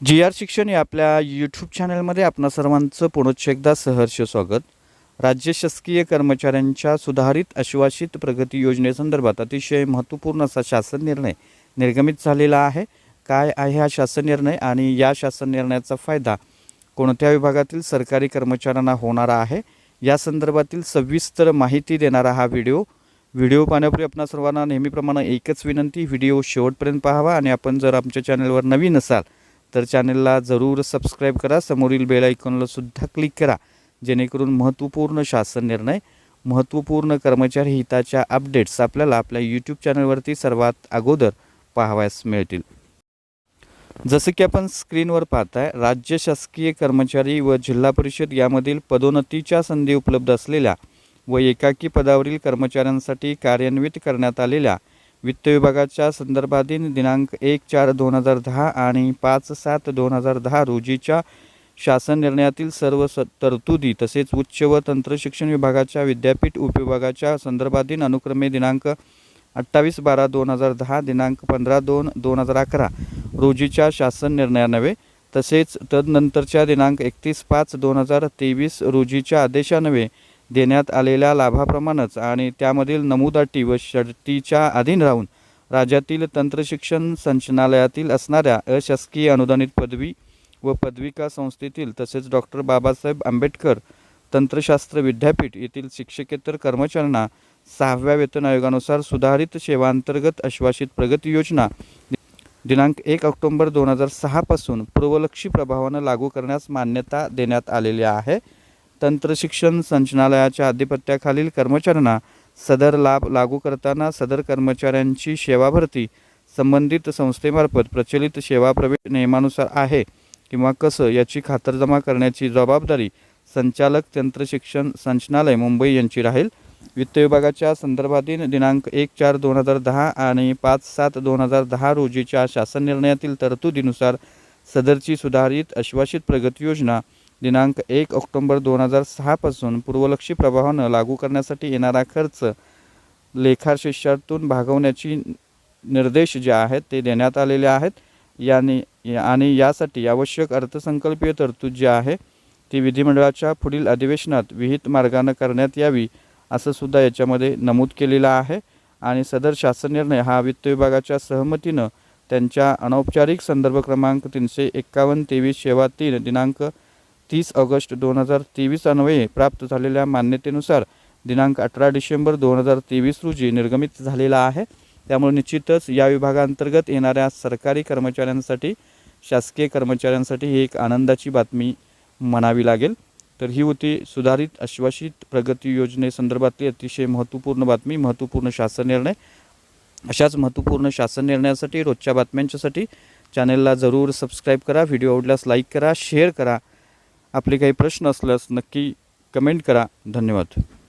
जी R शिक्षण या आपल्या यूट्यूब चॅनलमध्ये आपणा सर्वांचं पुनश्च एकदा सहर्ष स्वागत. राज्य शासकीय कर्मचाऱ्यांच्या सुधारित आश्वासित प्रगती योजनेसंदर्भात अतिशय महत्त्वपूर्ण असा शासन निर्णय निर्गमित झालेला आहे. काय आहे हा शासन निर्णय आणि या शासन निर्णयाचा फायदा कोणत्या विभागातील सरकारी कर्मचाऱ्यांना होणारा आहे? या संदर्भातील सविस्तर माहिती देणारा हा व्हिडिओ. व्हिडिओ पाहण्यापूर्वी आपणा सर्वांना नेहमीप्रमाणे एकच विनंती व्हिडिओ शेवटपर्यंत पाहावा आणि आपण जर आमच्या चॅनलवर नवीन असाल तर चॅनलला जरूर सबस्क्राईब करा. समोरील बेल सुद्धा क्लिक करा. जेणेकरून महत्त्वपूर्ण शासन निर्णय महत्त्वपूर्ण कर्मचारी हिताच्या अपडेट्स आपल्याला आपल्या यूट्यूब चॅनलवरती सर्वात अगोदर पाहावयास मिळतील. जसं की आपण स्क्रीनवर पाहताय राज्य शासकीय कर्मचारी व जिल्हा परिषद यामधील पदोन्नतीच्या संधी उपलब्ध असलेल्या व एकाकी पदावरील कर्मचाऱ्यांसाठी कार्यान्वित करण्यात आलेल्या वित्त विभागाच्या संदर्भाधीन दिनांक एक चार दोन हजार दहा आणि पाच सात दोन हजार दहा रोजीच्या शासन निर्णयातील सर्व स तरतुदी तसेच उच्च व तंत्रशिक्षण विभागाच्या विद्यापीठ उपविभागाच्या संदर्भाधीन अनुक्रमे दिनांक अठ्ठावीस बारा दोन हजार दहा दिनांक पंधरा दोन दोन हजार अकरा रोजीच्या शासन निर्णयानवे तसेच तदनंतरच्या दिनांक एकतीस पाच दोन हजार तेवीस रोजीच्या आदेशानवे देण्यात आलेल्या लाभाप्रमाणेच आणि त्यामधील नमूद अटी व शर्तीच्या अधीन राहून राज्यातील तंत्रशिक्षण संचालनालयातील असणाऱ्या अशासकीय अनुदानित पदवी व पदविका संस्थेतील तसेच डॉक्टर बाबासाहेब आंबेडकर तंत्रशास्त्र विद्यापीठ येथील शिक्षकेतर कर्मचाऱ्यांना सहाव्या वेतन आयोगानुसार सुधारित सेवांतर्गत आश्वासित प्रगती योजना दिनांक एक ऑक्टोंबर दोन हजार सहापासून पूर्वलक्षी प्रभावानं लागू करण्यास मान्यता देण्यात आलेली आहे. तंत्रशिक्षण संचालनालयाच्या आधिपत्याखालील कर्मचाऱ्यांना सदर लाभ लागू करताना सदर कर्मचाऱ्यांची सेवा भरती संबंधित संस्थेमार्फत प्रचलित सेवा प्रवेश नियमानुसार आहे किंवा कसं याची खातरजमा करण्याची जबाबदारी संचालक तंत्रशिक्षण संचालनालय मुंबई यांची राहील. वित्त विभागाच्या संदर्भाधीन दिनांक एक चार दोन हजार दहा आणि पाच सात दोन हजार दहा रोजीच्या शासन निर्णयातील तरतुदीनुसार सदरची सुधारित आश्वासित प्रगती योजना दिनांक एक ऑक्टोंबर दोन हजार सहापासून पूर्वलक्षी प्रभावानं लागू करण्यासाठी येणारा खर्च लेखाशिष्यातून भागवण्याची निर्देश जे आहेत ते देण्यात आलेले आहेत. याने या- आणि यासाठी आवश्यक अर्थसंकल्पीय तरतूद जी आहे ती विधिमंडळाच्या पुढील अधिवेशनात विहित मार्गानं करण्यात यावी असं सुद्धा याच्यामध्ये नमूद केलेलं आहे. आणि सदर शासन निर्णय हा वित्त विभागाच्या सहमतीनं त्यांच्या अनौपचारिक संदर्भ क्रमांक तीनशे एक्कावन्न तेवीस सेवा तीन दिनांक तीस ऑगस्ट दोन हजार तेवीस अन्वये प्राप्त झालेल्या मान्यतेनुसार दिनांक अठरा डिसेंबर दोन हजार तेवीस रोजी निर्गमित झालेला आहे. त्यामुळे निश्चितच या विभागांतर्गत येणाऱ्या सरकारी कर्मचाऱ्यांसाठी शासकीय कर्मचाऱ्यांसाठी ही एक आनंदाची बातमी म्हणावी लागेल. तर ही होती सुधारित आश्वासित प्रगती योजनेसंदर्भातली अतिशय महत्त्वपूर्ण बातमी महत्त्वपूर्ण शासन निर्णय. अशाच महत्त्वपूर्ण शासन निर्णयासाठी रोजच्या बातम्यांच्यासाठी चॅनलला जरूर सबस्क्राईब करा व्हिडिओ आवडल्यास लाईक करा शेअर करा. आपले काही प्रश्न असल्यास नक्की कमेंट करा. धन्यवाद.